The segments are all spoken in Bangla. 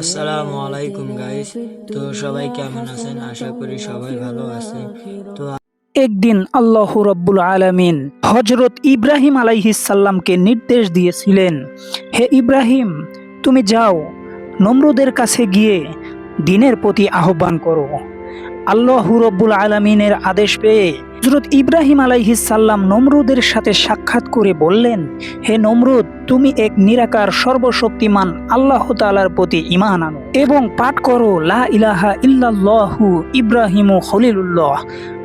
আসসালামু আলাইকুম গাইস তো সবাই কেমন আছেন? আশা করি সবাই ভালো আছেন। তো একদিন আল্লাহ রব্বুল আলামিন হজরত ইব্রাহিম আলাইহিসাল্লামকে নির্দেশ দিয়েছিলেন, হে ইব্রাহিম, তুমি যাও, নমরুদের কাছে গিয়ে দিনের প্রতি আহ্বান করো। আল্লাহ রব্বুল আলমিনের আদেশ পেয়ে হজরত ইব্রাহিম আলাইহিসাল্লাম নমরুদের সাথে সাক্ষাৎ করে বললেন, হে নমরুদ, তুমি এক নিরাকার, সর্বশক্তিমান আল্লাহ তালার প্রতি ইমান আনো এবং পাঠ করো, লা ইলাহা ইল্লাল্লাহু ইব্রাহিমু খলিলুল্লাহ।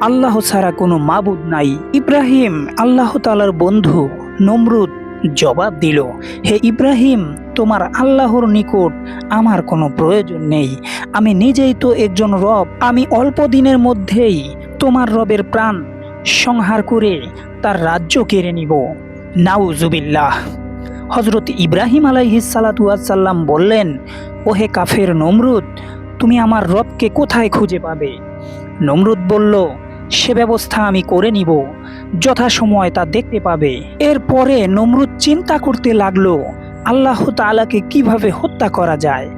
আল্লাহ ছাড়া কোনো মাবুদ নাই। ইব্রাহিম আল্লাহ তালার বন্ধু, নমরুদ জবাব দিল, হে ইব্রাহিম, তোমার আল্লাহর নিকট আমার কোনো প্রয়োজন নেই। আমি নিজেই তো একজন রব। আমি অল্প দিনের মধ্যেই তোমার রবের প্রাণ সংহার করে তার রাজ্য কেড়ে নিব। নাউজুবিল্লাহ। হজরত ইব্রাহিম আলাইহিসাল্লাম বললেন, ওহে কাফের নমরুদ, তুমি আমার রবকে কোথায় খুঁজে পাবে? নমরুদ বলল সে ব্যবস্থা আমি করে নিব, যথাসময় তা দেখতে পাবে। এরপরে নমরুদ চিন্তা করতে লাগল, আল্লাহ তালাকে কীভাবে হত্যা করা যায়?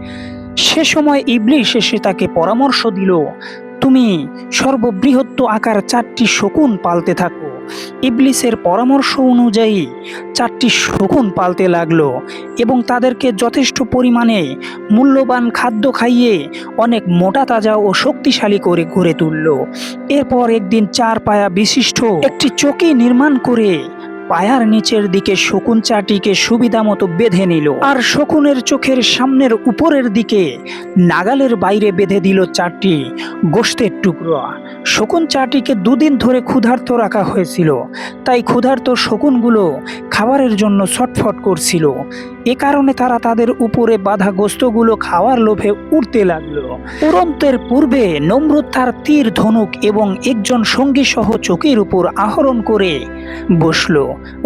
সে সময় ইবলিশ এসে তাকে পরামর্শ দিল, তুমি সর্ববৃহত্ত আকার চারটি শকুন পালতে থাকো। ইবলিসের পরামর্শ অনুযায়ী চারটি শকুন পালতে লাগল এবং তাদেরকে যথেষ্ট পরিমাণে মূল্যবান খাদ্য খাইয়ে অনেক মোটা, তাজা ও শক্তিশালী করে গড়ে তুলল। এরপর একদিন চার পায়া বিশিষ্ট একটি চকি নির্মাণ করে পায়ার নিচের দিকে শকুন চাটিকে সুবিধা মতো বেঁধে নিল। আর শকুনের চোখের সামনের উপরের দিকে নাগালের বাইরে বেঁধে দিল চারটি গোষ্ঠের টুকরো। শকুন চাটিকে দুদিন ধরে ক্ষুধার্ত রাখা হয়েছিল। তাই ক্ষুধার্ত শকুনগুলো খাবারের জন্য ছটফট করছিল। এ কারণে তারা তাদের উপরে বাঁধা গোস্তগুলো খাওয়ার লোভে উঠতে লাগল। উড়ন্তের পূর্বে নমরুদ তার তীর ধনুক এবং একজন সঙ্গী সহ চোখের উপর আহরণ করে বসল।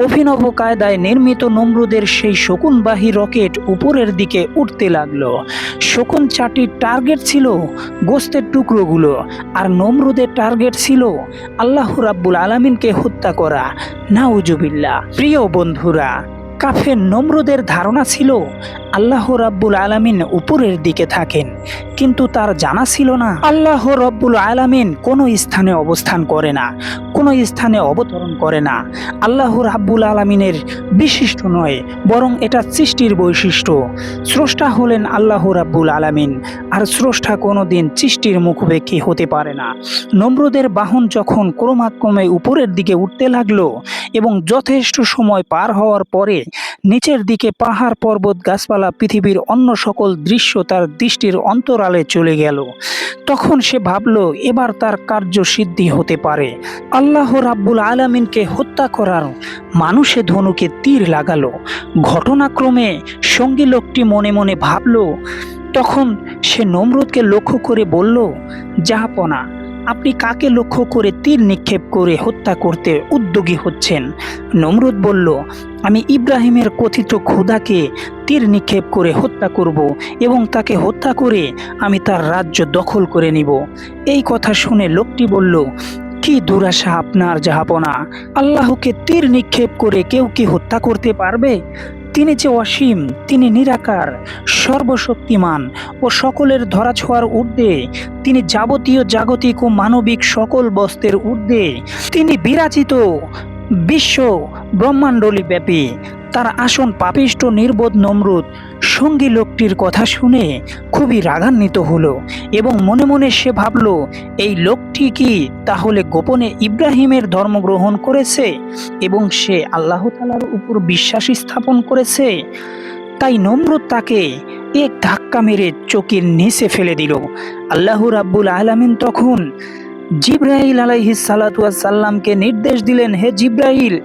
অভিনব কায়দায় নির্মিত নমরুদের সেই শকুনবাহী রকেট উপরের দিকে উঠতে লাগল। শকুন চাটির টার্গেট ছিল গোস্তের টুকরোগুলো আর নমরুদের টার্গেট ছিল আল্লাহ রাব্বুল আলামিনকে হত্যা করা। নাউজুবিল্লাহ। প্রিয় বন্ধুরা কাফের নমরুদের ধারণা ছিল আল্লাহ রাব্বুল আলামিন উপরের দিকে থাকেন, কিন্তু তার জানা ছিল না। আল্লাহ রব্বুল আলামিন কোনো স্থানে অবস্থান করে না, কোনো স্থানে অবতরণ করে না। আল্লাহ রাব্বুল আলামিনের বিশিষ্ট নয়, বরং এটা সৃষ্টির বৈশিষ্ট্য। স্রষ্টা হলেন আল্লাহ রাব্বুল আলামিন, আর স্রষ্টা কোনো দিন সৃষ্টির মুখোপেক্ষী হতে পারে না। নমরুদের বাহন যখন ক্রমাক্রমে উপরের দিকে উঠতে লাগল এবং যথেষ্ট সময় পার হওয়ার পরে নিচের দিকে পাহাড় পর্বত গাছপালা পৃথিবীর অন্য সকল দৃশ্য তার দৃষ্টির অন্তরালে চলে গেল। তখন সে ভাবল, এবার তার কার্য সিদ্ধি হতে পারে। আল্লাহ রাব্বুল আলামিনকে হত্যা করার মানুষে ধনুকে তীর লাগালো। ঘটনাক্রমে সঙ্গী লোকটি মনে মনে ভাবল, তখন সে নমরুদকে লক্ষ্য করে বলল জাহাপনা আপনি কাকে লক্ষ্য করে তীর নিক্ষেপ করে হত্যা করতে উদ্যোগী হচ্ছেন? নমরুদ বলল, আমি ইব্রাহিমের কথিত ক্ষুধাকে তীর নিক্ষেপ করে হত্যা করব এবং তাকে হত্যা করে আমি তার রাজ্য দখল করে নিব। এই কথা শুনে লোকটি বলল, কি দুরাশা আপনার জাহাপনা আল্লাহকে তীর নিক্ষেপ করে কেউ কি হত্যা করতে পারবে? তিনি যে অসীম, তিনি নিরাকার, সর্বশক্তিমান ও সকলের ধরাছোঁয়ার ঊর্ধ্বে, তিনি যাবতীয় জাগতিক ও মানবিক সকল বস্তের ঊর্ধ্বে, তিনি বিরাজিত বিশ্ব ব্রহ্মাণ্ডলী ব্যাপী তার আসন পাপিষ্ট নির্বোধ, নমরুদ। সঙ্গী লোকটির কথা শুনে খুবই রাগান্বিত হলো এবং মনে মনে সে ভাবল, এই লোকটি কি তাহলে গোপনে ইব্রাহিমের ধর্ম গ্রহণ করেছে এবং সে আল্লাহ তালার উপর বিশ্বাস স্থাপন করেছে? তাই নমরুদ তাকে এক ধাক্কা মেরে চোখের নিচে ফেলে দিল। আল্লাহ রাব্বুল আলামিন তখন জিব্রাহিল আলাইহি সাল্লামকে নির্দেশ দিলেন, হে জিব্রাহিল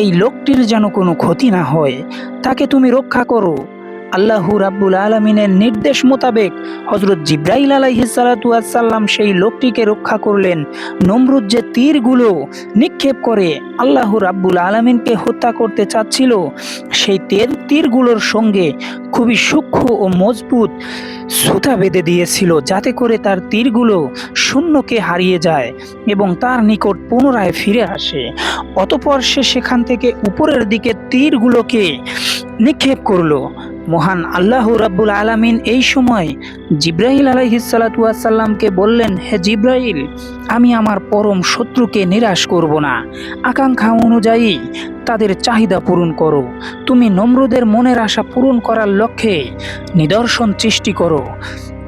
এই লোকটির যেন কোনো ক্ষতি না হয়, তাকে তুমি রক্ষা করো। আল্লাহ রাব্বুল আলমিনের নির্দেশ মোতাবেক হজরত জিব্রাইল আলাইহি সাল্লাম সেই লোকটিকে রক্ষা করলেন। নমরুদ যে তীরগুলো নিক্ষেপ করে আল্লাহ রাব্বুল আলমিনকে হত্যা করতে চাচ্ছিল, সেই তীর, তীরগুলোর সঙ্গে খুবই সূক্ষ্ম ও মজবুত সুতা বেঁধে দিয়েছিল যাতে করে তার তীরগুলো শূন্যকে হারিয়ে যায় এবং তার নিকট পুনরায় ফিরে আসে। অতপর সে সেখান থেকে উপরের দিকে তীরগুলোকে নিক্ষেপ করল। মহান আল্লাহ রাব্বুল আলামিন এই সময় জিব্রাহিল আলাইহিসাল্লাতুয়াসাল্লামকে বললেন, হে জিব্রাহিল আমি আমার পরম শত্রুকে নিরাশ করব না। আকাঙ্ক্ষা অনুযায়ী তাদের চাহিদা পূরণ করো। তুমি নম্রদের মনের আশা পূরণ করার লক্ষ্যে নিদর্শন সৃষ্টি করো।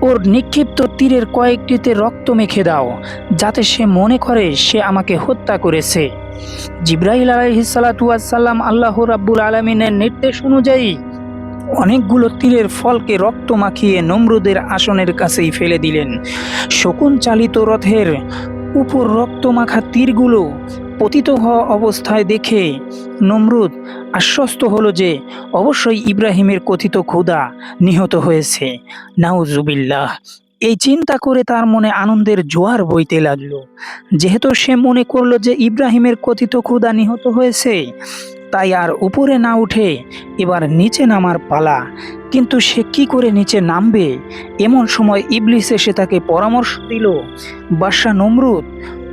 ওর নিক্ষিপ্ত তীরের কয়েকটিতে রক্ত মেখে দাও, যাতে সে মনে করে সে আমাকে হত্যা করেছে। জিব্রাহিল আলাইহিসাল্লাতুয়াসাল্লাম আল্লাহ রাব্বুল আলমিনের নির্দেশ অনুযায়ী অনেকগুলো তীরের ফলকে রক্ত মাখিয়ে নমরুদের আসনের কাছেই ফেলে দিলেন। শকুন চালিত রথের উপর রক্ত মাখা তীরগুলো পতিত হওয়া অবস্থায় দেখে নমরুদ আশ্বস্ত হলো যে অবশ্যই ইব্রাহিমের কথিত ক্ষুদা নিহত হয়েছে। নাউজুবিল্লাহ। এই চিন্তা করে তার মনে আনন্দের জোয়ার বইতে লাগল। যেহেতু সে মনে করল যে ইব্রাহিমের কথিত ক্ষুদা নিহত হয়েছে তাই আর উপরে না উঠে এবার নিচে নামার পালা। কিন্তু সে কি করে নিচে নামবে? এমন সময় ইবলিস এসে তাকে পরামর্শ দিল, বাদশা নমরুদ,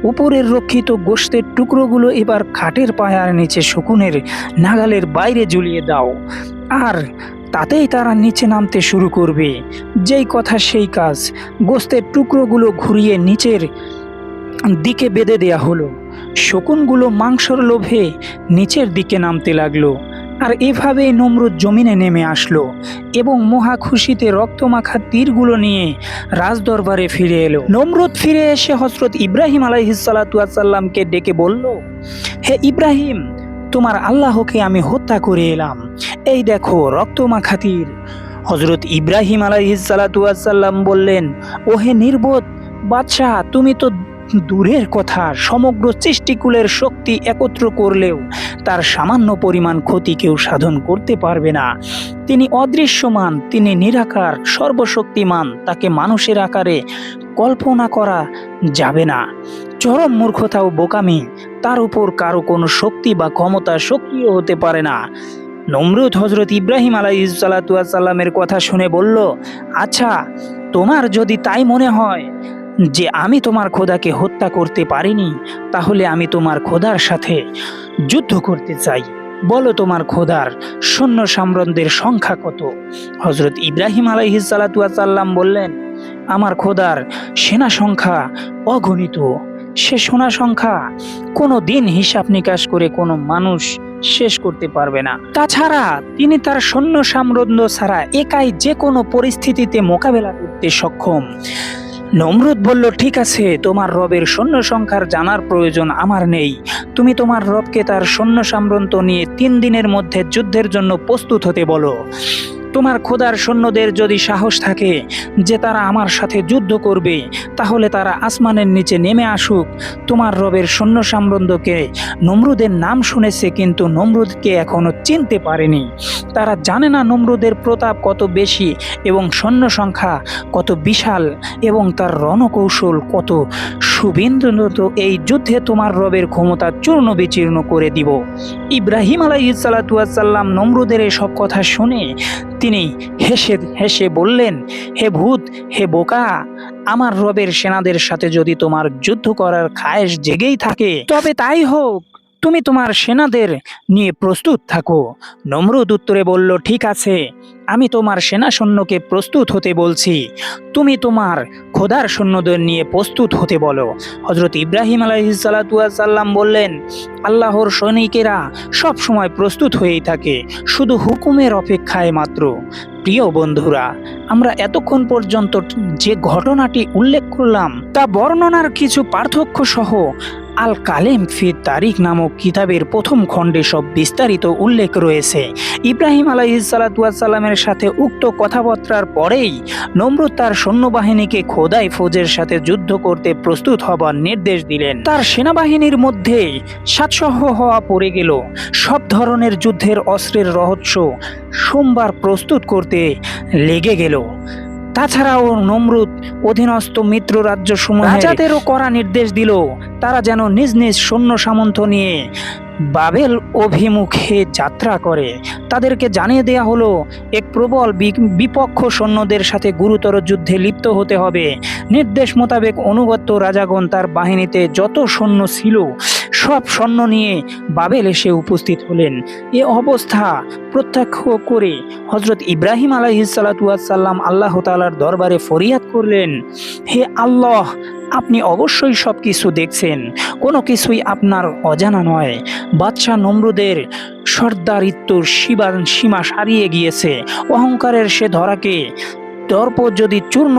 উপরের রক্ষিত গোষ্ঠের টুকরোগুলো এবার খাটের পায়ার নিচে শকুনের নাগালের বাইরে ঝুলিয়ে দাও। আর তাতেই তারা নিচে নামতে শুরু করবে। যেই কথা সেই কাজ। গোস্তের টুকরোগুলো ঘুরিয়ে নিচের দিকে বেঁধে দেয়া হলো। শকুনগুলো মাংসর লোভে নিচের দিকে নামতে লাগল আর এভাবেই নমরুদ জমিনে নেমে আসলো এবং মহা খুশিতে রক্তমাখা তীরগুলো নিয়ে রাজদরবারে ফিরে এলো। নমরুদ ফিরে এসে হজরত ইব্রাহিম আলাইহিসাল্লাতুয়াসাল্লামকে ডেকে বলল, হে ইব্রাহিম, তোমার আল্লাহকে আমি হত্যা করে এলাম। এই দেখো রক্তমাখা তীর। হজরত ইব্রাহিম আলাইহিসাল্লাতুয়াসাল্লাম বললেন, ওহে নির্বোধ, বাদশাহ, তুমি তো দূরের কথা সমগ্র সৃষ্টিকুলের শক্তি একত্র করলেও তার সামান্য পরিমাণ ক্ষতি কেউ সাধন করতে পারবে না। তিনি অদৃশ্যমান, তিনি নিরাকার, সর্বশক্তিমান, তাকে মানুষের আকারে কল্পনা করা যাবে না। চরম মূর্খতা ও বোকামি, তার উপর কারও কোনো শক্তি বা ক্ষমতা সক্রিয় হতে পারে না। নমরুদ হজরত ইব্রাহিম আলাইসাল্লামের কথা শুনে বলল আচ্ছা তোমার যদি তাই মনে হয় যে আমি তোমার খোদাকে হত্যা করতে পারিনি, তাহলে আমি তোমার খোদার সাথে যুদ্ধ করতে চাই। বলো তোমার খোদার সৈন্য সাম্রাজ্যের সংখ্যা কত? হজরত ইব্রাহিম আলাইহিসাল্লাম বললেন, আমার খোদার সেনা সংখ্যা অগণিত। সে সোনা সংখ্যা কোনো দিন হিসাব নিকাশ করে কোনো মানুষ শেষ করতে পারবে না। তাছাড়া তিনি তার সৈন্য সাম্রাজ্য ছাড়া একাই যে কোনো পরিস্থিতিতে মোকাবেলা করতে সক্ষম। নমরুদ বলল, ঠিক আছে, তোমার রবের সৈন্য সংখ্যার জানার প্রয়োজন আমার নেই। তুমি তোমার রবকে তার সৈন্য সাম্রান্ত নিয়ে তিন দিনের মধ্যে যুদ্ধের জন্য প্রস্তুত হতে বলো। তোমার খোদার সৈন্যদের যদি সাহস থাকে যে তারা আমার সাথে যুদ্ধ করবে, তাহলে তারা আসমানের নিচে নেমে আসুক। তোমার রবের সৈন্য সাম্রান্তকে নমরুদের নাম শুনেছে, কিন্তু নমরুদকে এখনও চিনতে পারেনি। তারা জানে না নমরুদের প্রতাপ কত বেশি এবং সৈন্য সংখ্যা কত বিশাল এবং তার রণকৌশল কত। সুবিন্দুত এই যুদ্ধে তোমার রবের ক্ষমতা চূর্ণ বিচীর্ণ করে দিব। ইব্রাহিম আলাইসাল্লাতুয়াসাল্লাম নমরুদের এসব কথা শুনে তিনি হেসে হেসে বললেন, হে ভূত, হে বোকা, আমার রবের সেনাদের সাথে যদি তোমার যুদ্ধ করার খায়েশ জেগেই থাকে, তবে তাই হোক। তুমি তোমার সেনাদের নিয়ে প্রস্তুত থাকো। নমরুদ উত্তরে বলল, ঠিক আছে, আমি তোমার সেনা সৈন্যকে প্রস্তুত হতে বলছি। তুমি তোমার খোদার সৈন্যদের নিয়ে প্রস্তুত হতে বলো। হজরত ইব্রাহিম আলাইসাল্লাম বললেন, আল্লাহর সৈনিকেরা সব সময় প্রস্তুত হয়েই থাকে, শুধু হুকুমের অপেক্ষায় মাত্র। প্রিয় বন্ধুরা, আমরা এতক্ষণ পর্যন্ত যে ঘটনাটি উল্লেখ করলাম, তা বর্ণনার কিছু পার্থক্য সহ আল কালেম ফি তারিখ নামক কিতাবের প্রথম খণ্ডে সব বিস্তারিত উল্লেখ রয়েছে। ইব্রাহিম আলাইসাল্লামের সাথে উক্ত কথাবার্তার পরেই নমরুদ তার সৈন্যবাহিনীকে খোদাই ফৌজের সাথে যুদ্ধ করতে প্রস্তুত হবার নির্দেশ দিলেন। তার সেনাবাহিনীর মধ্যে সাতসহ হওয়া পড়ে গেল। সব ধরনের যুদ্ধের অস্ত্রের রহস্য সোমবার প্রস্তুত করতে লেগে গেল। তাছাড়াও নমরুদ অধীনস্থ মিত্র রাজ্য সমূহ রাজাদেরও করা নির্দেশ দিল, তারা যেন নিজ নিজ সৈন্য সামন্ত নিয়ে বাবেল অভিমুখে যাত্রা করে। তাদেরকে জানিয়ে দেয়া হলো, এক প্রবল বিপক্ষ সৈন্যদের সাথে গুরুতর যুদ্ধে লিপ্ত হতে হবে। নির্দেশ মোতাবেক অনুগত্য রাজাগণ তার বাহিনীতে যত সৈন্য ছিল সব স্বর্ণ নিয়ে বাবেল এসে উপস্থিত হলেন। এ অবস্থা প্রত্যক্ষ করে হজরত ইব্রাহিম আলাইহিসাল্লাম আল্লাহ তালার দরবারে ফরিয়াদ করলেন, হে আল্লাহ, আপনি অবশ্যই সব কিছু দেখছেন। কোনো কিছুই আপনার অজানা নয়। বাদশাহ নমরুদের সর্দারিত্বর সীমা সীমা সারিয়ে গিয়েছে। অহংকারের সে ধরাকে দর্প যদি চূর্ণ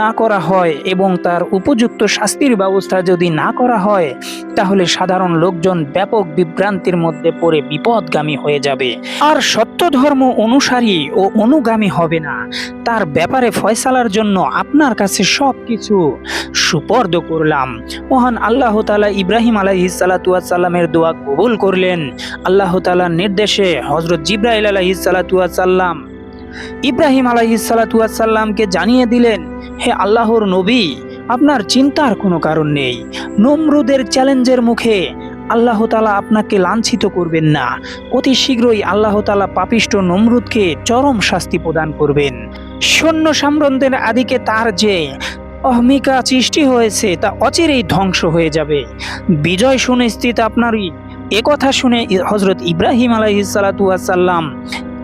না করা হয় এবং তার উপযুক্ত শাস্তির ব্যবস্থা যদি না করা হয়, তাহলে সাধারণ লোকজন ব্যাপক বিভ্রান্তির মধ্যে পড়ে বিপদগামী হয়ে যাবে। আর সত্য ধর্ম অনুসারী ও অনুগামী হবে না। তার ব্যাপারে ফয়সালার জন্য আপনার কাছে সব কিছু সুপর্দ করলাম। মহান আল্লাহ তালা ইব্রাহিম আলাইহিসাল্লাতুয়াসাল্লামের দোয়া কবুল করলেন। আল্লাহ তালার নির্দেশে হজরত জিব্রাইল আলাইহিসাল্লাতুয়াসাল্লাম ইব্রাহিম আলাইহিসাল্লাতুয়াসাল্লামকে জানিয়ে দিলেন, হে আল্লাহর নবী, আপনার চিন্তার কোনো কারণ নেই। নমরুদের চ্যালেঞ্জের মুখে আল্লাহ তালা আপনাকে লাঞ্ছিত করবেন না। অতি শীঘ্রই আল্লাহ তালা পাপিষ্ট নমরুদকে চরম শাস্তি প্রদান করবেন। সৈন্য সাম্রাজ্যের আদিকে তার যে অহমিকা সৃষ্টি হয়েছে, তা অচিরেই ধ্বংস হয়ে যাবে। বিজয় সুনিশ্চিত আপনারই। একথা শুনে হজরত ইব্রাহিম আলাইহিসাল্লাতুয়াসাল্লাম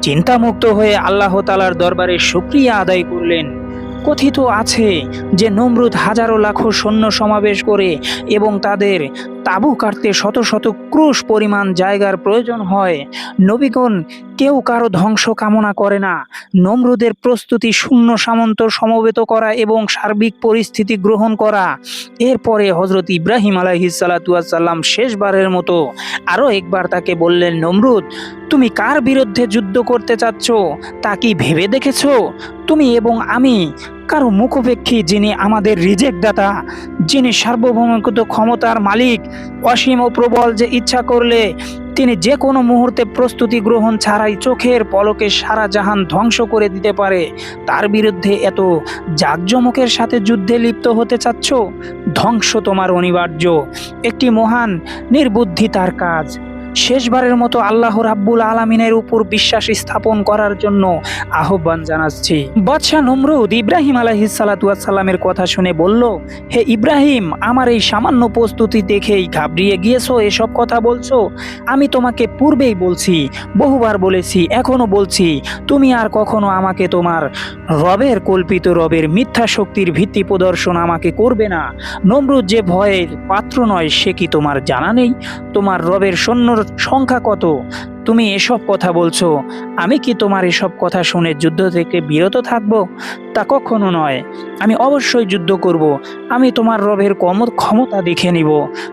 চিন্তামুক্ত হয়ে আল্লাহ তালার দরবারে সুক্রিয়া আদায় করলেন। কথিত আছে যে নমরুদ হাজারো লাখো সৈন্য সমাবেশ করে এবং তাদের তাবু কাটতে শত শত ক্রুশ পরিমাণ জায়গার প্রয়োজন হয়। নবীগণ কেউ কারও ধ্বংস কামনা করে না। নমরুদের প্রস্তুতি শূন্য সামন্ত সমবেত করা এবং সার্বিক পরিস্থিতি গ্রহণ করা। এরপরে হজরত ইব্রাহিম আলাইহিসাল্লাতুয়াসাল্লাম শেষবারের মতো আরও একবার তাকে বললেন, নমরুদ, তুমি কার বিরুদ্ধে যুদ্ধ করতে চাচ্ছ? তা কি ভেবে দেখেছ? তুমি এবং আমি কারও মুখোপেক্ষী যিনি আমাদের রিজেক্ট দাতা, যিনি সার্বভৌমিকত ক্ষমতার মালিক, অসীম ও প্রবল যে ইচ্ছা করলে তিনি যে কোনো মুহূর্তে প্রস্তুতি গ্রহণ ছাড়াই চোখের পলকে সারা জাহান ধ্বংস করে দিতে পারে। তার বিরুদ্ধে এত জাঁকজমকের সাথে যুদ্ধে লিপ্ত হতে চাচ্ছ? ধ্বংস তোমার অনিবার্য। একটি মহান নির্বুদ্ধি তার কাজ। শেষবারের মতো আল্লাহ রাব্বুল আলমিনের উপর বিশ্বাস স্থাপন করার জন্য আহ্বান জানাচ্ছি। বাদশাহ নমরুদ ইব্রাহিম আলাইহিসাল্লাতুয়াসাল্লামের কথা শুনে বলল, হে ইব্রাহিম, আমার এই সামান্য প্রস্তুতি দেখেই ঘাবড়িয়ে গিয়েছো, এসব কথা বলছো? আমি তোমাকে পূর্বেই বলছি, বহুবার বলেছি, এখনও বলছি, তুমি আর কখনো আমাকে তোমার রবের কল্পিত রবের মিথ্যা শক্তির ভিত্তি প্রদর্শন আমাকে করবে না। নমরুদ যে ভয়ের পাত্র নয়, সে কি তোমার জানা নেই? তোমার রবের সৈন্যর সংখ্যা কত? তুমি এসব কথা বলছো? আমি কি তোমার এসব কথা শুনে যুদ্ধ থেকে বিরত থাকব? তা কখনো নয়। আমি অবশ্যই যুদ্ধ করব। আমি তোমার রবের কম ক্ষমতা দেখে নিব।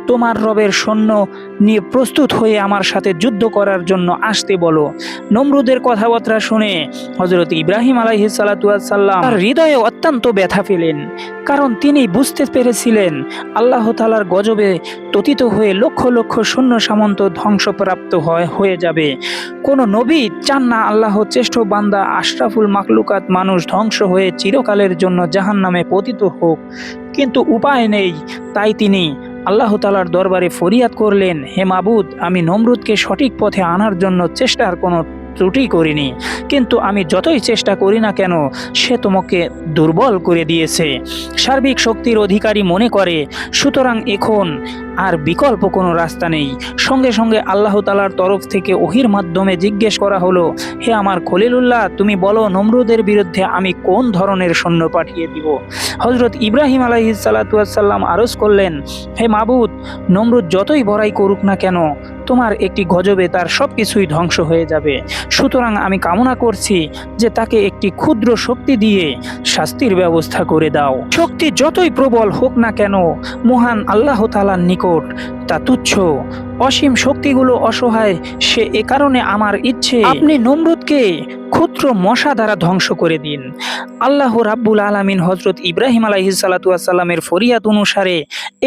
তোমার রবের সৈন্য নিয়ে প্রস্তুত হয়ে আমার সাথে যুদ্ধ করার জন্য আসতে বলো। নমরুদের কথাবার্তা শুনে হজরত ইব্রাহিম আলাইহিসাল্লাতুয়াসাল্লাম তার হৃদয়ে অত্যন্ত ব্যথা পেলেন। কারণ তিনি বুঝতে পেরেছিলেন, আল্লাহ তালার গজবে ততিত হয়ে লক্ষ লক্ষ সৈন্য সামন্ত ধ্বংসপ্রাপ্ত হয়, হয়ে যাবে। কোনো নবী চান না আল্লাহ চেষ্ট বান্দা, আশরাফুল মাকলুকাত মানুষ ধ্বংস হয়ে চিরকালের জন্য জাহান নামে পতিত হোক। কিন্তু উপায় নেই, তাই তিনি আল্লাহ তালার দরবারে ফরিয়াদ করলেন, হে মাবুদ, আমি নমরুদকে সঠিক পথে আনার জন্য চেষ্টার কোনো ত্রুটি করিনি, কিন্তু আমি যতই চেষ্টা করি না কেন, সে তোমাকে দুর্বল করে দিয়েছে। সার্বিক শক্তির অধিকারী মনে করে, সুতরাং এখন আর বিকল্প কোনো রাস্তা নেই। সঙ্গে সঙ্গে আল্লাহ তালার তরফ থেকে ওহির মাধ্যমে জিজ্ঞেস করা হলো, হে আমার খলিলুল্লাহ, তুমি বলো নমরুদের বিরুদ্ধে আমি কোন ধরনের সৈন্য পাঠিয়ে দিব? হজরত ইব্রাহিম আলাইসাল্লাতুয়াসাল্লাম আরজ করলেন, হে মাবুদ, নমরুদ যতই বড়াই করুক না কেন তোমার একটি গজবে তার সব কিছুই ধ্বংস হয়ে যাবে। সুতরাং আমি কামনা করছি যে তাকে একটি ক্ষুদ্র শক্তি দিয়ে শাস্তির ব্যবস্থা করে দাও। শক্তি যতই প্রবল হোক না কেন, মহান আল্লাহ তালার নিকট তা তুচ্ছ অসীম শক্তিগুলো অসহায়, সে এ কারণে আমার ইচ্ছে। আপনি নমরুদকে ক্ষুদ্র মশা দ্বারা ধ্বংস করে দিন। আল্লাহ রাব্বুল আলমিন হজরত ইব্রাহিম আলাইহিসাল্লাতুয়াসাল্লামের ফরিয়াদ অনুসারে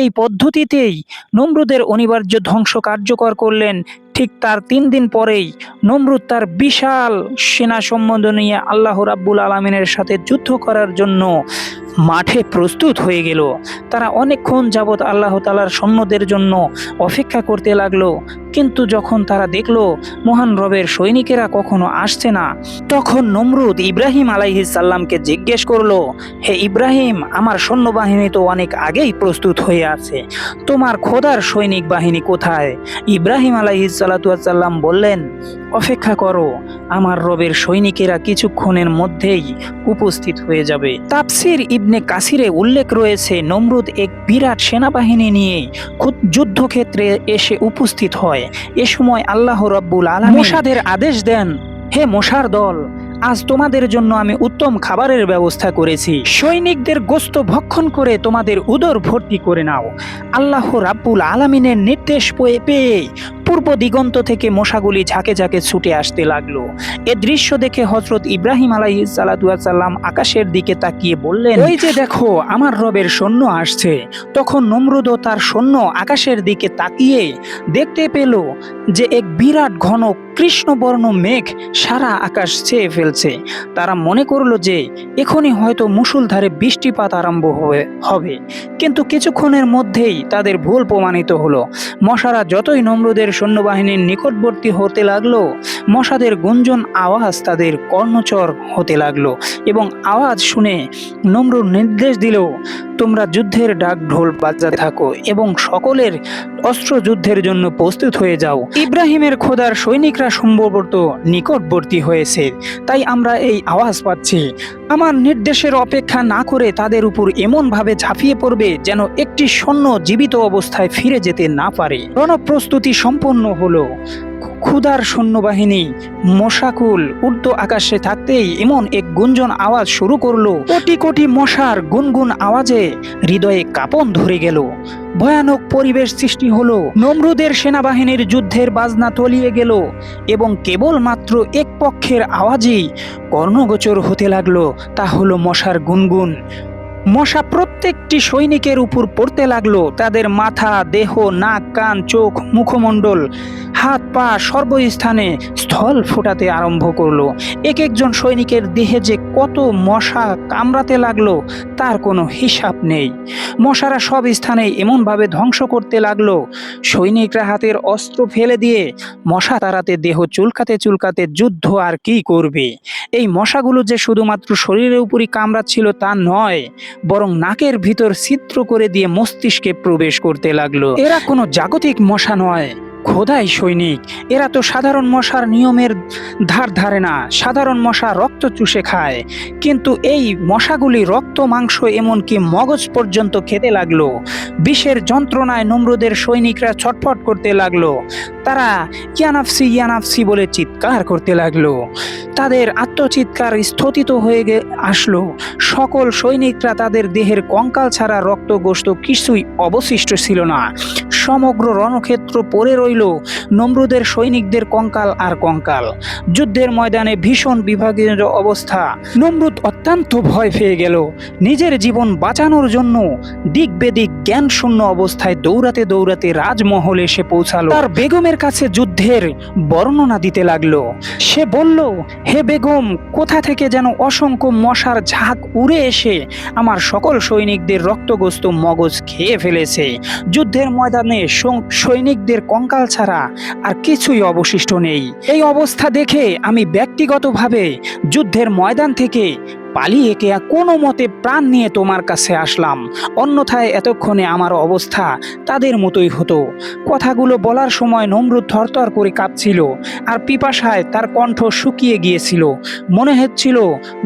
এই পদ্ধতিতেই নমরুদের অনিবার্য ধ্বংস কার্যকর করলেন। ঠিক তার তিন দিন পরেই নমরুদ তার বিশাল সেনা সম্বন্ধ নিয়ে আল্লাহ রাব্বুল আলমিনের সাথে যুদ্ধ করার জন্য মাঠে প্রস্তুত হয়ে গেল। তারা অনেকক্ষণ যাবৎ আল্লাহ তালার সৈন্যদের জন্য অপেক্ষা করতে লাগল। কিন্তু যখন তারা দেখল মহান রবের সৈনিকেরা কখনো আসছে না, তখন নমরুদ ইব্রাহিম আলাইহিসাল্লামকে জিজ্ঞেস করল, হে ইব্রাহিম, আমার সৈন্যবাহিনী তো অনেক আগেই প্রস্তুত হয়ে আছে, তোমার খোদার সৈনিক বাহিনী কোথায়? ইব্রাহিম আলাইহিসাল্লাম বললেন, অপেক্ষা করো, আমার রবের সৈনিকেরা কিছুক্ষণের মধ্যেই উপস্থিত হয়ে যাবে। তাপসির ইবনে কাসিরে উল্লেখ রয়েছে, নমরুদ এক বিরাট সেনাবাহিনী নিয়ে যুদ্ধক্ষেত্রে এসে উপস্থিত হয়। এ সময় আল্লাহ রব্বুল আলম মোসাদের আদেশ দেন হে মশার দল আজ তোমাদের জন্য আমি উত্তম খাবারের ব্যবস্থা করেছি। সৈনিকদের গোস্ত ভক্ষণ করে তোমাদের উদর ভর্তি করে নাও। আল্লাহ রাব্বুল আলামিনের নির্দেশ পেয়ে পেয়ে পূর্ব দিগন্ত থেকে মশাগুলি ঝাঁকে ঝাঁকে ছুটে আসতে লাগল। এ দৃশ্য দেখে হজরত ইব্রাহিম আলাই সাল্লাম আকাশের দিকে তাকিয়ে বললেন, ওই যে দেখো, আমার রবের সৈন্য আসছে। তখন নমরুদ তার সৈন্য আকাশের দিকে তাকিয়ে দেখতে পেল যে এক বিরাট ঘন কৃষ্ণবর্ণ মেঘ সারা আকাশ ছেয়ে ফেলছে। তারা মনে করল যে, এখনই হয়তো মুসুলধারে বৃষ্টিপাত আরম্ভ হবে কিন্তু কিছুক্ষণের মধ্যেই তাদের ভুল প্রমাণিত হলো। মশারা যতই নম্রদের সৈন্যবাহিনীর নিকটবর্তী হতে লাগল, মশাদের গুঞ্জন আওয়াজ তাদের কর্ণচর হতে লাগল এবং আওয়াজ শুনে নম্র নির্দেশ দিল, তোমরা যুদ্ধের ডাক ঢোল বাজাতে থাকো এবং সকলের অস্ত্র যুদ্ধের জন্য প্রস্তুত হয়ে যাও। ইব্রাহিমের খোদার সৈনিকরা সম্ভবত নিকটবর্তী হয়েছে, তাই আমরা এই আওয়াজ পাচ্ছি। আমার নির্দেশের অপেক্ষা না করে তাদের উপর এমনভাবে ঝাঁপিয়ে পড়বে যেন একটি সৈন্য জীবিত অবস্থায় ফিরে যেতে না পারে। রণপ্রস্তুতি সম্পন্ন হলো। ক্ষুধার সৈন্যবাহিনী। মশাকুল ঊর্ধ্ব আকাশে থাকতেই এমন এক গুঞ্জন আওয়াজ শুরু করল। কোটি কোটি মশার গুনগুন আওয়াজে হৃদয়ে কাঁপন ধরে গেল। ভয়ানক পরিবেশ সৃষ্টি হলো। নমরুদের সেনাবাহিনীর যুদ্ধের বাজনা তলিয়ে গেল এবং কেবলমাত্র এক পক্ষের আওয়াজই কর্ণগোচর হতে লাগল। তা হলো মশার গুনগুন। মশা প্রত্যেকটি সৈনিকের উপর পড়তে লাগল। তাদের মাথা, দেহ, নাক, কান, চোখ, মুখমণ্ডল, হাত, পা সর্বস্থানে স্থল ফোটাতে আরম্ভ করল। এক একজন সৈনিকের দেহে যে কত মশা কামড়াতে লাগল, তার কোনো হিসাব নেই। মশারা সব স্থানে এমনভাবে ধ্বংস করতে লাগল। সৈনিকরা হাতের অস্ত্র ফেলে দিয়ে মশা তাড়াতে, দেহ চুলকাতে চুলকাতে যুদ্ধ আর কি করবে? এই মশাগুলো যে শুধুমাত্র শরীরের উপরই কামড়াচ্ছিল তা নয় বরং নাকের ভিতর ছিদ্র করে দিয়ে মস্তিষ্কে প্রবেশ করতে লাগল। এরা কোনো জাগতিক মশা নয়। খোদাই সৈনিক, এরা তো সাধারণ মশার নিয়মের ধার ধারে না, সাধারণ মশা রক্ত চুষে খায়। কিন্তু এই মশাগুলি রক্ত, মাংস এমনকি মগজ পর্যন্ত খেতে লাগল। বিষের যন্ত্রণায় নমরুদের সৈনিকরা ছটফট করতে লাগল। তারা ইয়ানাফসি ইয়ানাফসি বলে চিৎকার করতে লাগল। তাদের আত্মচিৎকার স্থতিত হয়ে আসলো। সকল সৈনিকরা তাদের দেহের কঙ্কাল ছাড়া রক্ত গোস্ত কিছুই অবশিষ্ট ছিল না। সমগ্র রণক্ষেত্র পড়ে রইল নমরুদের সৈনিকদের কঙ্কাল আর কঙ্কাল। যুদ্ধের ময়দানে ভীষণ বিভাগীয় অবস্থা। নমরুদ অত্যন্ত ভয় পেয়ে গেল। নিজের জীবন বাঁচানোর জন্য দিক বেদিক জ্ঞান শূন্য অবস্থায় দৌড়াতে দৌড়াতে রাজমহলে এসে পৌঁছালো। তার বেগমের কাছে যুদ্ধের বর্ণনা দিতে লাগল। সে বলল, হে বেগম, কোথা থেকে যেন অসংখ্য মশার ঝাঁক উড়ে এসে আমার সকল সৈনিকদের রক্তগ্রস্ত মগজ খেয়ে ফেলেছে। যুদ্ধের ময়দানে সং- সৈনিকদের কঙ্কাল ছাড়া আর কিছুই অবশিষ্ট নেই। এই অবস্থা দেখে আমি ব্যক্তিগতভাবে যুদ্ধের ময়দান থেকে পালিয়ে কে কোনো মতে প্রাণ নিয়ে তোমার কাছে আসলাম। অন্যথায় এতক্ষণে আমার অবস্থা তাদের মতোই হতো। কথাগুলো বলার সময় নমরুদ থরথর করে কাঁপছিল আর পিপাসায় তার কণ্ঠ শুকিয়ে গিয়েছিল। মনে হচ্ছিল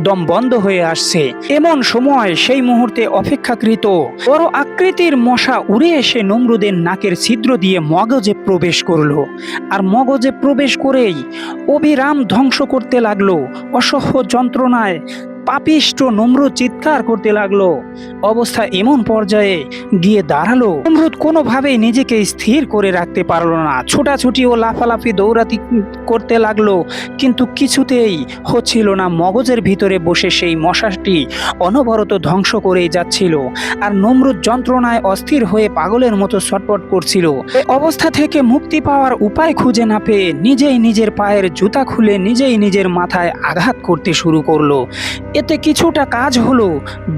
দম বন্ধ হয়ে আসছে। এমন সময় সেই মুহূর্তে অপেক্ষাকৃত বড় আকৃতির মশা উড়ে এসে নমরুদের নাকের ছিদ্র দিয়ে মগজে প্রবেশ করল আর মগজে প্রবেশ করেই অবিরাম ধ্বংস করতে লাগল। অসহ্য যন্ত্রণায় পাপিষ্ট নম্র চিৎকার করতে লাগল। অবস্থা এমন পর্যায়ে গিয়ে দাঁড়াল। নমরুদ কোনোভাবেই নিজেকে স্থির করে রাখতে পারল না। ছোটাছুটি ও লাফালাফি দৌড়াতি করতে লাগল, কিন্তু কিছুতেই হচ্ছিল না। মগজের ভিতরে বসে সেই মশাটি অনবরত ধ্বংস করেই যাচ্ছিল আর নমরুদ যন্ত্রণায় অস্থির হয়ে পাগলের মতো ছটপট করছিল। অবস্থা থেকে মুক্তি পাওয়ার উপায় খুঁজে না পেয়ে নিজেই নিজের পায়ের জুতা খুলে নিজেই নিজের মাথায় আঘাত করতে শুরু করল। এতে কিছুটা কাজ হলো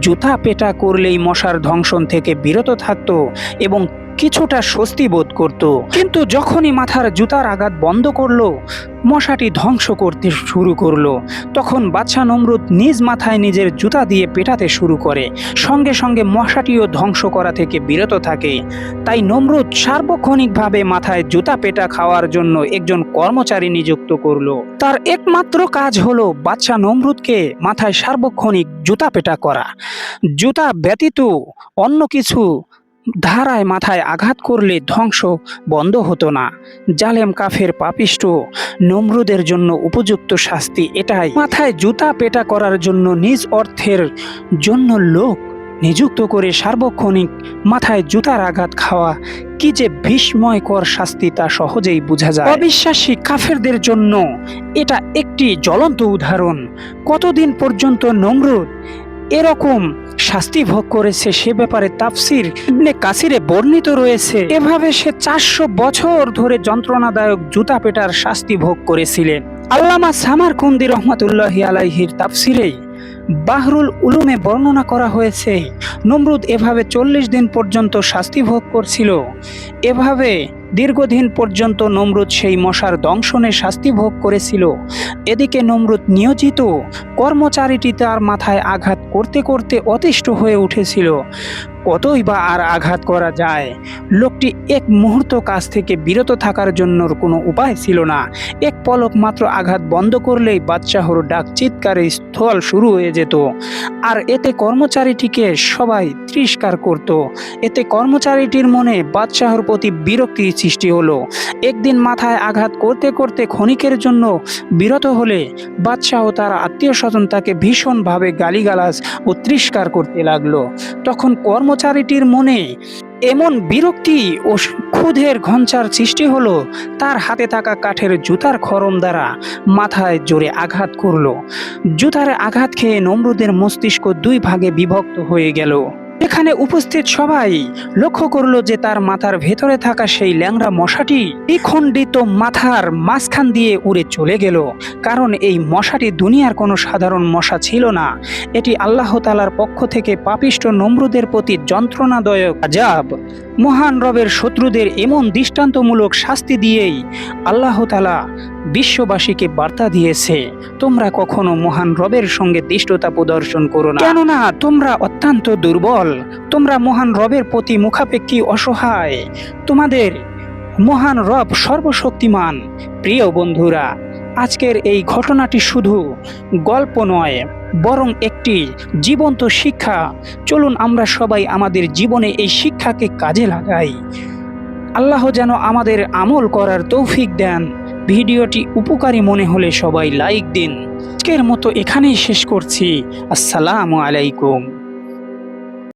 জুতা পেটা করলেই মশার ধ্বংসন থেকে বিরত থাকত এবং কিছুটা স্বস্তি বোধ করত। কিন্তু যখনই মাথার জুতার আঘাত বন্ধ করল, মশাটি ধ্বংস করতে শুরু করল। তখন বাচ্চা নমরুদ নিজ মাথায় নিজের জুতা দিয়ে পেটাতে শুরু করে। সঙ্গে সঙ্গে মশাটিও ধ্বংস করা থেকে বিরত থাকে। তাই নমরুদ সার্বক্ষণিকভাবে মাথায় জুতা পেটা খাওয়ার জন্য একজন কর্মচারী নিযুক্ত করল। তার একমাত্র কাজ হলো বাচ্চা নমরুদকে মাথায় সার্বক্ষণিক জুতা পেটা করা। জুতা ব্যতীত অন্য কিছু ধারায় মাথায় আঘাত করলে ধ্বংস বন্ধ হতো না। জালেম কাফের পাপিষ্ট নমরুদের জন্য উপযুক্ত শাস্তি এটাই। মাথায় জুতা পেটা করার জন্য নিজ অর্থের জন্য লোক নিযুক্ত করে সার্বক্ষণিক মাথায় জুতার আঘাত খাওয়া কি যে বিস্ময়কর শাস্তি তা সহজেই বোঝা যায়। অবিশ্বাসী কাফেরদের জন্য এটা একটি জ্বলন্ত উদাহরণ। কতদিন পর্যন্ত নমরুদ এরকম শাস্তি ভোগ করেছে সে ব্যাপারে তাফসির ইবনে কাসিরে বর্ণিত রয়েছে। এভাবে সে চারশো বছর ধরে যন্ত্রণাদায়ক জুতা পেটার শাস্তি ভোগ করেছিলেন। আল্লামা সামার কুন্দি রহমাতুল্লাহ আলাইহির তাফসিরেই বাহরুল উলুমে বর্ণনা করা হয়েছে, নমরুদ এভাবে চল্লিশ দিন পর্যন্ত শাস্তি ভোগ করছিল। এভাবে দীর্ঘদিন পর্যন্ত নমরুদ সেই মশার দংশনে শাস্তি ভোগ করেছিল। এদিকে নমরুদ নিয়োজিত কর্মচারীটি তার মাথায় আঘাত করতে করতে অতিষ্ঠ হয়ে উঠেছিল। কতই বা আর আঘাত করা যায়? লোকটি এক মুহূর্ত কাজ থেকে বিরত থাকার জন্য কোনো উপায় ছিল না। এক পলক মাত্র আঘাত বন্ধ করলেই বাচ্চাহর ডাক চিৎকারে স্থল শুরু হয়ে যেত। আর এতে কর্মচারীটিকে সবাই তিরস্কার করত। এতে কর্মচারীটির মনে বাদশাহর প্রতি বিরক্তির সৃষ্টি হলো। একদিন মাথায় আঘাত করতে করতে ক্ষণিকের জন্য বিরত হলে বাদশাহ তার আত্মীয় স্বজন তাকে ভীষণভাবে গালিগালাজ ও তিরস্কার করতে লাগল। তখন কর্মচারীটির মনে এমন বিরক্তি ও ক্ষুধের ঘঞ্চার সৃষ্টি হলো, তার হাতে থাকা কাঠের জুতার খরম দ্বারা মাথায় জোরে আঘাত করল। জুতার আঘাত খেয়ে নমরুদের মস্তিষ্ক দুই ভাগে বিভক্ত হয়ে গেল। এখানে উপস্থিত সবাই লক্ষ্য করল যে তার মাথার ভেতরে থাকা সেই ল্যাংড়া মশাটি দ্বিখণ্ডিত মাথার মাঝখান দিয়ে উড়ে চলে গেল। কারণ এই মশাটি দুনিয়ার কোনো সাধারণ মশা ছিল না। এটি আল্লাহ তালার পক্ষ থেকে পাপিষ্ট নমরুদের প্রতি যন্ত্রণাদায়ক আজাব মহান রবের শত্রুদের এমন দৃষ্টান্তমূলক শাস্তি দিয়েই আল্লাহ তালা বিশ্ববাসীকে বার্তা দিয়েছে, তোমরা কখনো মহান রবের সঙ্গে দৃষ্টতা প্রদর্শন করো না। কেননা তোমরা অত্যন্ত দুর্বল, তোমরা মহান রবের প্রতি মুখাপেক্ষী অসহায়। তোমাদের মহান রব সর্বশক্তিমান। প্রিয় বন্ধুরা, আজকের এই ঘটনাটি শুধু গল্প নয় বরং একটি জীবন্ত শিক্ষা। চলুন আমরা সবাই আমাদের জীবনে এই শিক্ষাকে কাজে লাগাই। আল্লাহ যেন আমাদের আমল করার তৌফিক দেন। ভিডিওটি উপকারী মনে হলে সবাই লাইক দিন। আজকের মতো এখানেই শেষ করছি। আসসালামু আলাইকুম।